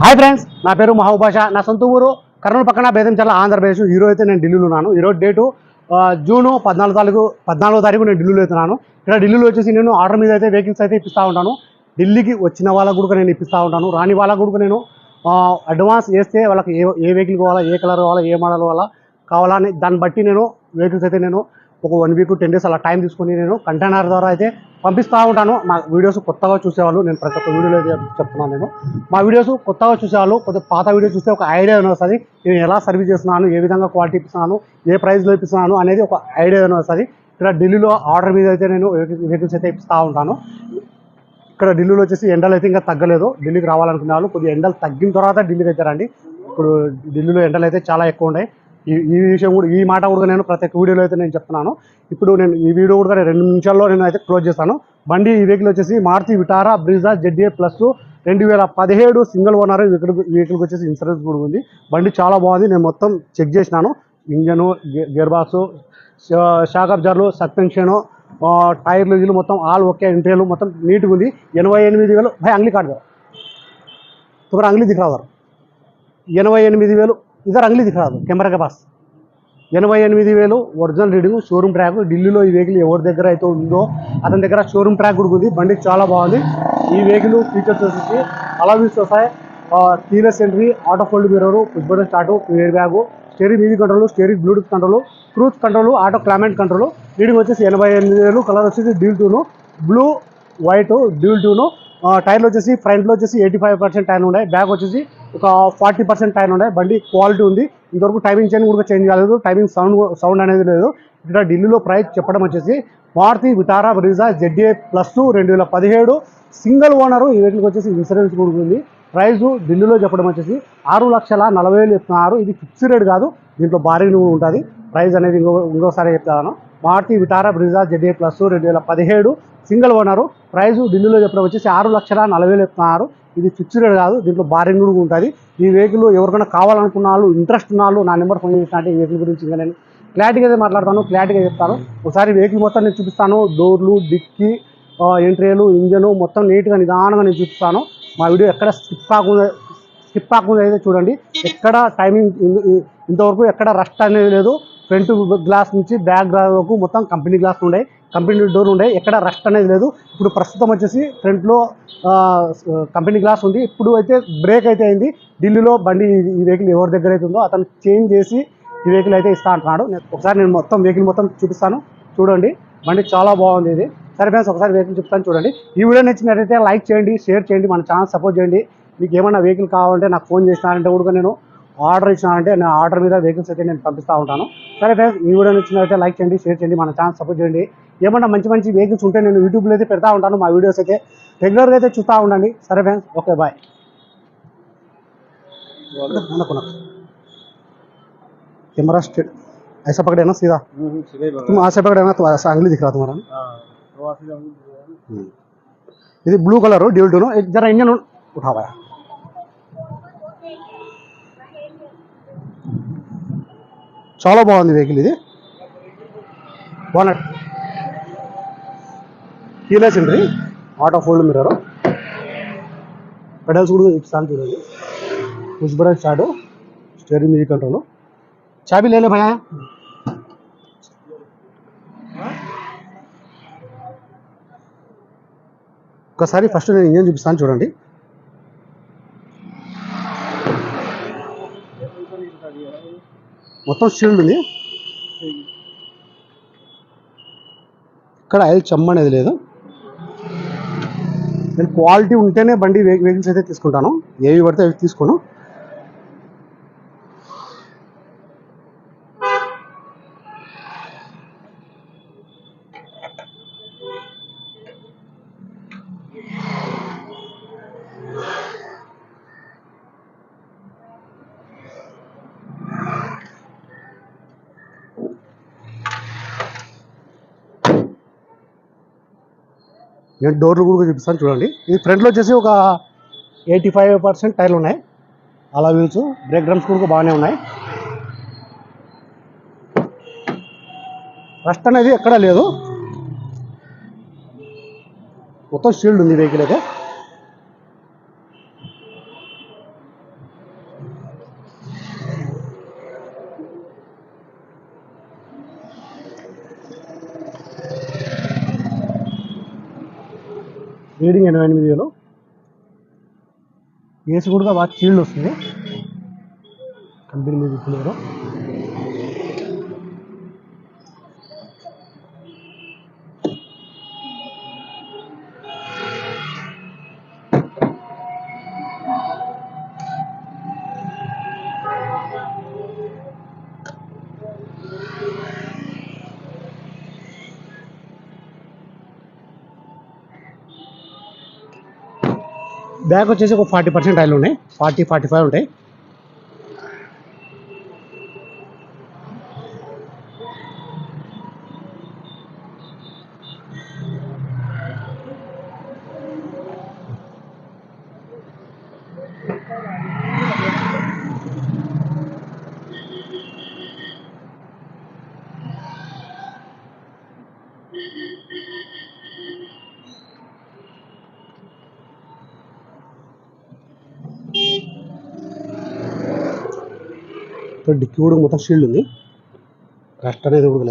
Hi friends నా పేరు మహాభాష నా సొంత ఊరు కర్నూలు పక్కన బేదంచర్ల ఆంధ్రప్రదేశ్. ఈరోజు అయితే నేను ఢిల్లీలో ఉన్నాను. ఈరోజు డేటు జూను పద్నాలుగు తారీఖు పద్నాలుగో తారీఖు నేను ఢిల్లీలో వెళ్తున్నాను ఇక్కడ ఢిల్లీలో వచ్చేసి నేను ఆర్డర్ మీద అయితే వెహికల్స్ అయితే ఇప్పిస్తూ ఉంటాను. ఢిల్లీకి వచ్చిన వాళ్ళకు కూడా నేను ఇప్పిస్తూ ఉంటాను. రాని వాళ్ళకు కూడా నేను అడ్వాన్స్ వేస్తే వాళ్ళకి ఏ ఏ వెహికల్ కావాలా ఏ కలర్ కావాలా ఏ మోడల్ కావాలా కావాలా అని దాన్ని బట్టి నేను వెహికల్స్ అయితే నేను ఒక వన్ వీక్ టెన్ డేస్ అలా టైం తీసుకొని నేను కంటైనర్ ద్వారా అయితే పంపిస్తూ ఉంటాను. మా వీడియోస్ కొత్తగా చూసేవాళ్ళు నేను ప్రతి ఒక్క వీడియోలో అయితే చెప్తున్నాను నేను. మా వీడియోస్ కొత్తగా చూసేవాళ్ళు కొద్దిగా పాత వీడియో చూస్తే ఒక ఐడియా వస్తుంది నేను ఎలా సర్వీస్ చేస్తున్నాను ఏ విధంగా క్వాలిటీ ఇస్తున్నాను ఏ ప్రైస్లో ఇప్పిస్తున్నాను అనేది ఒక ఐడియా వస్తుంది. ఇక్కడ ఢిల్లీలో ఆర్డర్ మీద అయితే నేను వెహికల్స్ అయితే ఇస్తూ ఉంటాను. ఇక్కడ ఢిల్లీలో వచ్చేసి ఎండలు అయితే ఇంకా తగ్గలేదు. ఢిల్లీకి రావాలనుకునే వాళ్ళు కొద్దిగా ఎండలు తగ్గిన తర్వాత ఢిల్లీకి అయితే రండి. ఇప్పుడు ఢిల్లీలో ఎండలు అయితే చాలా ఎక్కువ ఉన్నాయి. ఈ ఈ విషయం కూడా ఈ మాట కూడా నేను ప్రతి ఒక్క వీడియోలో అయితే నేను చెప్తున్నాను. ఇప్పుడు నేను ఈ వీడియో కూడా నేను రెండు నిమిషాల్లో నేను అయితే క్లోజ్ చేస్తాను. బండి ఈ వెహికల్ వచ్చేసి Maruti Vitara Brezza Z A plus రెండు వేల పదిహేడు సింగిల్ ఓనర్ వెహికల్ వెహికల్కి వచ్చేసి ఇన్సూరెన్స్ కూడా ఉంది. బండి చాలా బాగుంది. నేను మొత్తం చెక్ చేసినాను. ఇంజను గేర్ బాక్స్ షాక్ అబ్జర్లు సస్పెన్షను టైర్లు ఇల్లు మొత్తం ఆల్ ఓకే. ఇంటర్లు మొత్తం నీట్గా ఉంది. ఎనభై ఎనిమిది వేలు. భయ అంగ్లీ కాదు. తుమ్మ అంగ్లీ దిఖరావారు ఎనభై ఎనిమిది వేలు. ఇద్దరు అంగిలి కాదు కెమెరాకి పాస్ ఎనభై ఎనిమిది వేలు ఒరిజినల్ రీడింగ్ షోరూమ్ ట్రాక్. ఢిల్లీలో ఈ వెహికల్ ఎవరి దగ్గర అయితే ఉందో అతని దగ్గర షోరూమ్ ట్రాక్ కూడా ఉంది. బండి చాలా బాగుంది. ఈ వెహికల్ ఫీచర్స్ వచ్చేసి అలావిల్స్ వస్తాయి keyless entry auto fold mirror push button start air bag steering మీది control steering Bluetooth control cruise control auto climate control reading వచ్చేసి ఎనభై ఎనిమిది వేలు. కలర్ వచ్చేసి dual tone blue white dual tone టైర్లు వచ్చేసి ఫ్రంట్లో వచ్చేసి ఎయిటీ ఫైవ్ పర్సెంట్ టైర్ ఉన్నాయి. బ్యాక్ వచ్చేసి ఒక ఫార్టీ పర్సెంట్ టైర్ ఉన్నాయి. బండి క్వాలిటీ ఉంది. ఇంతవరకు టైమింగ్ చైన్ కూడా చేంజ్ కాలేదు. టైమింగ్ సౌండ్ సౌండ్ అనేది లేదు. ఇక్కడ ఢిల్లీలో ప్రైస్ చెప్పడం వచ్చేసి Maruti Vitara Brezza Z A plus రెండు వేల పదిహేడు సింగిల్ ఓనరు ఈ వెహికల్కి వచ్చేసి ఇన్సూరెన్స్ కూడా ఉంది. ప్రైస్ ఢిల్లీలో చెప్పడం వచ్చేసి ఆరు లక్షల నలభై వేలు చెప్తున్నారు. ఇది ఫిక్స్డ్ రేట్ కాదు. దీంట్లో భారీ నువ్వు ఉంటుంది. ప్రైస్ అనేది ఇంకో ఇంకోసారి చెప్తాను. Maruti Vitara Brezza Z A plus రెండు వేల పదిహేడు సింగిల్ ఓనరు. ప్రైజు ఢిల్లీలో చెప్పిన వచ్చేసి ఆరు లక్షల నలభై వేలు చెప్తున్నారు. ఇది ఫిక్స్డ్ రేట్ కాదు దీంట్లో బారింగ్ కూడా ఉంటుంది. ఈ వెహికల్ ఎవరికైనా కావాలనుకున్న వాళ్ళు ఇంట్రెస్ట్ ఉన్న వాళ్ళు నా నెంబర్ ఫోన్ చేసినట్టు ఈ వెహికల్ గురించి ఇంకా నేను క్లారిటీగా అయితే మాట్లాడతాను క్లారిటీగా చెప్తాను. ఒకసారి వెహికల్ మొత్తం నేను చూపిస్తాను. డోర్లు డిక్కీ ఎంట్రీలు ఇంజను మొత్తం నీట్గా నిదానంగా నేను చూపిస్తాను. మా వీడియో ఎక్కడ స్కిప్ కాకుండా స్కిప్ కాకుండా అయితే చూడండి. ఎక్కడ టైమింగ్ ఇంతవరకు ఎక్కడ రస్ట్ అనేది లేదు. ఫ్రంట్ గ్లాస్ నుంచి బ్యాక్ గ్లాస్ వరకు మొత్తం కంపెనీ గ్లాస్ ఉండే కంపెనీ డోర్ ఉండే ఎక్కడ రస్ట్ అనేది లేదు. ఇప్పుడు ప్రస్తుతం వచ్చేసి ఫ్రంట్లో కంపెనీ గ్లాస్ ఉంది. ఇప్పుడు అయితే బ్రేక్ అయితే అయింది. ఢిల్లీలో బండి ఈ- వెహికల్ ఎవరి దగ్గర అయితే ఉందో అతను చేంజ్ చేసి ఈ వెహికల్ అయితే ఇస్తా అంటున్నాడు. నేను ఒకసారి నేను మొత్తం వెహికల్ మొత్తం చూపిస్తాను. చూడండి. బండి చాలా బాగుంది ఇది. సరే ఫ్రెండ్స్ ఒకసారి వెహికల్ చెప్తాను చూడండి. ఈ వీడియో నచ్చినట్టయితే లైక్ చేయండి షేర్ చేయండి మన ఛానల్ సపోర్ట్ చేయండి. మీకు ఏమైనా వెహికల్ కావాలంటే నాకు ఫోన్ చేసినారంటే కూడా నేను ఆర్డర్ ఇచ్చినానంటే నేను ఆర్డర్ మీద వెహికల్స్ అయితే నేను పంపిస్తూ ఉంటాను సరే ఫ్రెండ్స్ ఈ వీడియో నచ్చినట్లయితే లైక్ చేయండి షేర్ చేయండి మన ఛానల్ సపోర్ట్ చేయండి ఏమన్నా మంచి మంచి వెహికల్స్ ఉంటే నేను యూట్యూబ్లో అయితే పెడతా ఉంటాను మా వీడియోస్ అయితే రెగ్యులర్గా అయితే చూస్తూ ఉండండి సరే friends okay bye camera straight ऐसा पकड़े ना सीधा तुम वहाँ से पकड़े ना तो ऐसा अंगली दिख रहा तुम्हारा ना ఇది బ్లూ కలర్ డ్యూల్ టూను జర ఇంజన్ ఉఠావా చాలా బాగుంది వెహికల్ ఇది. బాగున్నట్టు కీలెస్ అండి ఆటో ఫోల్డ్ మిర్రర్ పెడల్స్ కూడా ఇస్తాను చూడండి. Push button start steering music control చాబీ లేలే భయా ఒకసారి ఫస్ట్ నేను ఇంజన్ చూపిస్తాను చూడండి. మొత్తం షీల్డ్ ఉంది. ఇక్కడ ఆయిల్ చెమ్మ అనేది లేదు. నేను క్వాలిటీ ఉంటేనే బండి వెహికల్స్ అయితే తీసుకుంటాను. ఏవి పడితే అవి తీసుకోను. నేను డోర్లు కూడా చూపిస్తాను చూడండి. ఇది ఫ్రంట్లో వచ్చేసి ఒక ఎయిటీ ఫైవ్ పర్సెంట్ టైర్లు ఉన్నాయి. అలా వీల్స్ బ్రేక్ డ్రమ్స్ కూడా బాగానే ఉన్నాయి. రస్ట్ అనేది ఎక్కడా లేదు. మొత్తం షీల్డ్ ఉంది వెహికల్ అయితే. రీడింగ్ ఎనభై ఎనిమిది వేలు ఏసీ కూడా బాగా చీల్డ్ వస్తుంది. కంపెనీ మీద ఇప్పుడు బ్యాగ్ వచ్చేసి ఒక ఫార్టీ పర్సెంట్ ఆయిల్ ఉన్నాయి. ఫార్టీ ఫార్టీ ఫైవ్ ఉంటాయి. డిక్కీ కూడా మొత్తం షీల్డ్ ఉంది. రస్ట్ అనేది కూడా